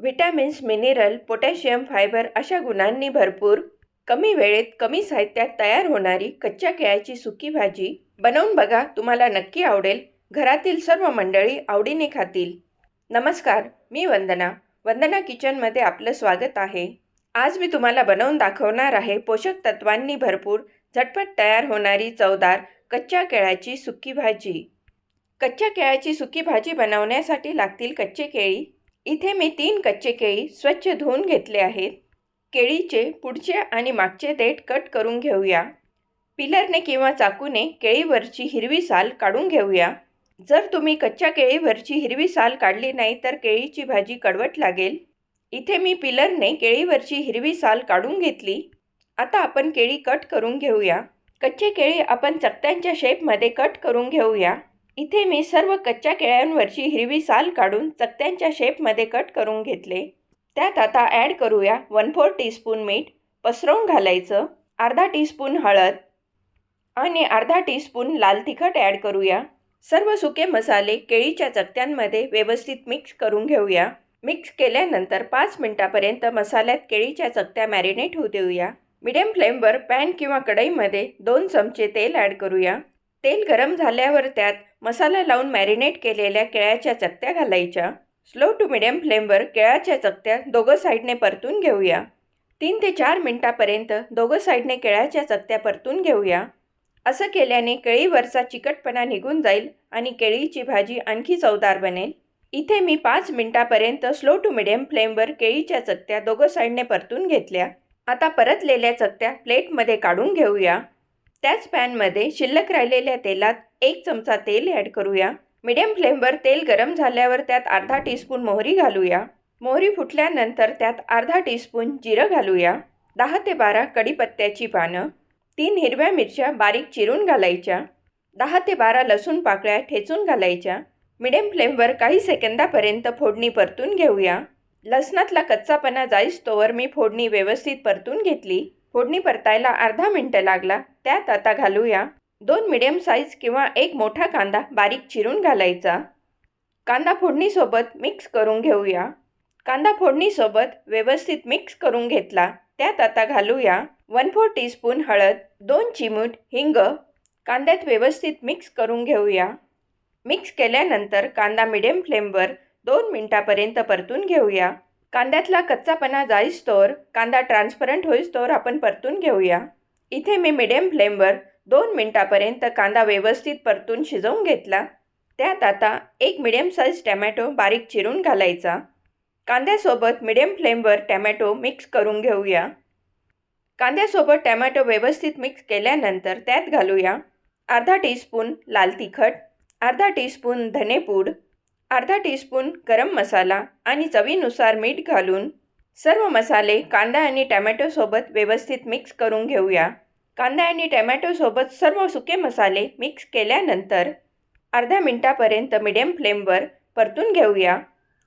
Vitamins mineral potassium fibre अशा गुणांनी भरपूर कमी वेळेत कमी साहित्यात तयार होणारी कच्च्या केळ्याची सुकी भाजी बनवून बघा तुम्हाला नक्की आवडेल. घरातील सर्व मंडळी आवडीने खातील. नमस्कार मी वंदना. वंदना किचनमध्ये आपलं स्वागत आहे. आज मी तुम्हाला बनवून दाखवणार आहे पोषक तत्वांनी भरपूर झटपट तयार होणारी चवदार कच्च्या केळ्याची सुकी भाजी. कच्च्या केळ्याची सुकी भाजी बनवण्यासाठी लागतील कच्चे केळी इथे मी तीन कच्चे केळी स्वच्छ धुवून घेतले आहेत. केळीचे पुढचे आणि मागचे देठ कट करून घेऊया. पिलरने किंवा चाकूने केळीवरची हिरवी साल काढून घेऊया. जर तुम्ही कच्च्या केळीवरची हिरवी साल काढली नाही तर केळीची भाजी कडवट लागेल. इथे मी पिलरने केळीवरची हिरवी साल काढून घेतली. आता आपण केळी कट करून घेऊया. कच्चे केळी आपण चकत्यांच्या शेपमध्ये कट करून घेऊया. इथे मी सर्व कच्च्या केळ्यांवरची हिरवी साल काढून चकत्यांच्या शेपमध्ये कट करून घेतले. त्यात आता ॲड करूया वन फोर टीस्पून मीठ पसरवून घालायचं अर्धा टीस्पून हळद आणि अर्धा टीस्पून लाल तिखट ॲड करूया. सर्व सुके मसाले केळीच्या चकत्यांमध्ये व्यवस्थित मिक्स करून घेऊया. मिक्स केल्यानंतर पाच मिनटापर्यंत मसाल्यात केळीच्या चकत्या मॅरिनेट होऊ देऊया. मिडियम फ्लेमवर पॅन किंवा कढईमध्ये दोन चमचे तेल ॲड करूया. तेल गरम झाल्यावर त्यात मसाला लावून मॅरिनेट केलेल्या केळ्याच्या चकत्या घालायच्या. स्लो टू मिडियम फ्लेमवर केळ्याच्या चकत्या दोघं साईडने परतून घेऊया. तीन ते चार मिनटापर्यंत दोघं साईडने केळ्याच्या चकत्या परतून घेऊया. असं केल्याने केळीवरचा चिकटपणा निघून जाईल आणि केळीची भाजी आणखी चवदार बनेल. इथे मी पाच मिनटापर्यंत स्लो टू मिडियम फ्लेमवर केळीच्या चकत्या दोघं साईडने परतून घेतल्या. आता परतलेल्या चकत्या प्लेटमध्ये काढून घेऊया. त्याच पॅनमध्ये शिल्लक राहिलेल्या तेलात एक चमचा तेल ॲड करूया. मिडियम फ्लेमवर तेल गरम झाल्यावर त्यात अर्धा टीस्पून मोहरी घालूया. मोहरी फुटल्यानंतर त्यात अर्धा टीस्पून जिरं घालूया. दहा ते बारा कढीपत्त्याची पानं तीन हिरव्या मिरच्या बारीक चिरून घालायच्या. दहा ते बारा लसूण पाकळ्या ठेचून घालायच्या. मिडियम फ्लेमवर काही सेकंदापर्यंत फोडणी परतून घेऊया. लसणातला कच्चापणा जाईस्तोवर मी फोडणी व्यवस्थित परतून घेतली. फोडणी परतायला अर्धा मिनटं लागला. त्यात आता घालूया दोन मिडियम साईज किंवा एक मोठा कांदा बारीक चिरून घालायचा. कांदा फोडणीसोबत मिक्स करून घेऊया. कांदा फोडणीसोबत व्यवस्थित मिक्स करून घेतला. त्यात आता घालूया वन फोर टीस्पून हळद दोन चिमूट हिंग. कांद्यात व्यवस्थित मिक्स करून घेऊया. मिक्स केल्यानंतर कांदा मिडियम फ्लेमवर दोन मिनटापर्यंत परतून घेऊया. कांद्यातला कच्चापणा जाईस्तोवर कांदा ट्रान्सपरंट होईस्तोवर आपण परतून घेऊया. इथे मी मिडियम फ्लेमवर दोन मिनटापर्यंत कांदा व्यवस्थित परतून शिजवून घेतला. त्यात आता एक मिडियम साईज टॅमॅटो बारीक चिरून घालायचा. कांद्यासोबत मिडियम फ्लेमवर टॅमॅटो मिक्स करून घेऊया. कांद्यासोबत टॅमॅटो व्यवस्थित मिक्स केल्यानंतर त्यात घालूया अर्धा टीस्पून लाल तिखट अर्धा टीस्पून धनेपूड अर्धा टीस्पून गरम मसाला आणि चवीनुसार मीठ घालून सर्व मसाले कांदा आणि टॅमॅटोसोबत व्यवस्थित मिक्स करून घेऊया. कांदा आणि टॅमॅटोसोबत सर्व सुके मसाले मिक्स केल्यानंतर अर्ध्या मिनटापर्यंत मिडियम फ्लेमवर परतून घेऊया.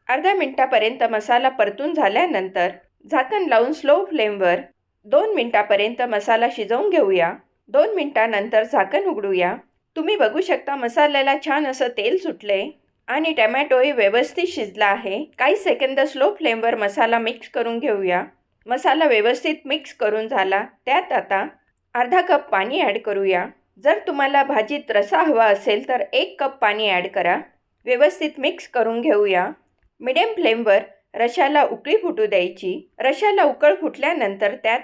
अर्ध्या मिनटापर्यंत मसाला परतून झाल्यानंतर झाकण लावून स्लो फ्लेमवर दोन मिनटापर्यंत मसाला शिजवून घेऊया. दोन मिनटानंतर झाकण उघडूया. तुम्ही बघू शकता मसाल्याला छान असं तेल सुटले आणि टमॅटोही व्यवस्थित शिजला आहे. काही सेकंद स्लो फ्लेमवर मसाला मिक्स करून घेऊया. मसाला व्यवस्थित मिक्स करून झाला. त्यात आता अर्धा कप पाणी ॲड करूया. जर तुम्हाला भाजीत रसा हवा असेल तर एक कप पाणी ॲड करा. व्यवस्थित मिक्स करून घेऊया. मिडियम फ्लेमवर रशाला उकळी फुटू द्यायची. रशाला उकळ फुटल्यानंतर त्यात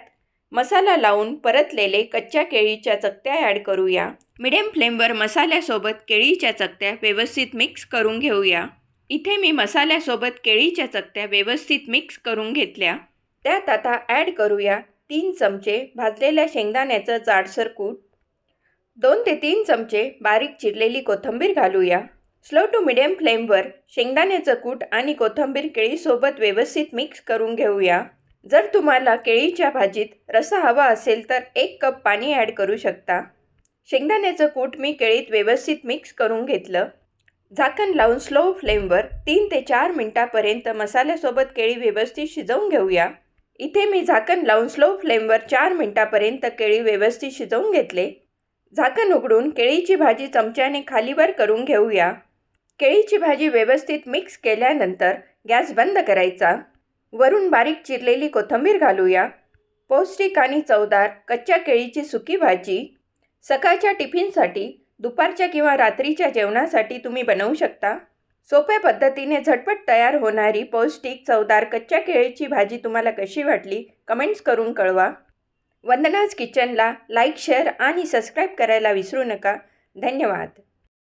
मसाला लावून परतलेले कच्च्या केळीच्या चकत्या ॲड करूया. मिडियम फ्लेमवर मसाल्यासोबत केळीच्या चकत्या व्यवस्थित मिक्स करून घेऊया. इथे मी मसाल्यासोबत केळीच्या चकत्या व्यवस्थित मिक्स करून घेतल्या. त्यात आता ॲड करूया तीन चमचे भाजलेल्या शेंगदाण्याचं जाडसर कूट. दोन ते तीन चमचे बारीक चिरलेली कोथिंबीर घालूया. स्लो टू मिडियम फ्लेमवर शेंगदाण्याचं कूट आणि कोथिंबीर केळीसोबत व्यवस्थित मिक्स करून घेऊया. जर तुम्हाला केळीच्या भाजीत रसा हवा असेल तर एक कप पाणी ॲड करू शकता. शेंगदाण्याचं कूट मी केळीत व्यवस्थित मिक्स करून घेतलं. झाकण लावून स्लो फ्लेमवर तीन ते चार मिनटापर्यंत मसाल्यासोबत केळी व्यवस्थित शिजवून घेऊया. इथे मी झाकण लावून स्लो फ्लेमवर चार मिनटापर्यंत केळी व्यवस्थित शिजवून घेतले. झाकण उघडून केळीची भाजी चमच्याने खालीवर करून घेऊया. केळीची भाजी व्यवस्थित मिक्स केल्यानंतर गॅस बंद करायचा. वरून बारीक चिरलेली कोथिंबीर घालूया. पौष्टिक आणि चवदार कच्च्या केळीची सुकी भाजी. सकाळच्या टिफिनसाठी दुपारच्या किंवा रात्रीच्या जेवणासाठी तुम्ही बनवू शकता. सोप्या पद्धतीने झटपट तयार होणारी पौष्टिक चवदार कच्च्या केळीची भाजी तुम्हाला कशी वाटली कमेंट्स करून कळवा. वंदनाज किचनला लाईक शेअर आणि सबस्क्राईब करायला विसरू नका. धन्यवाद.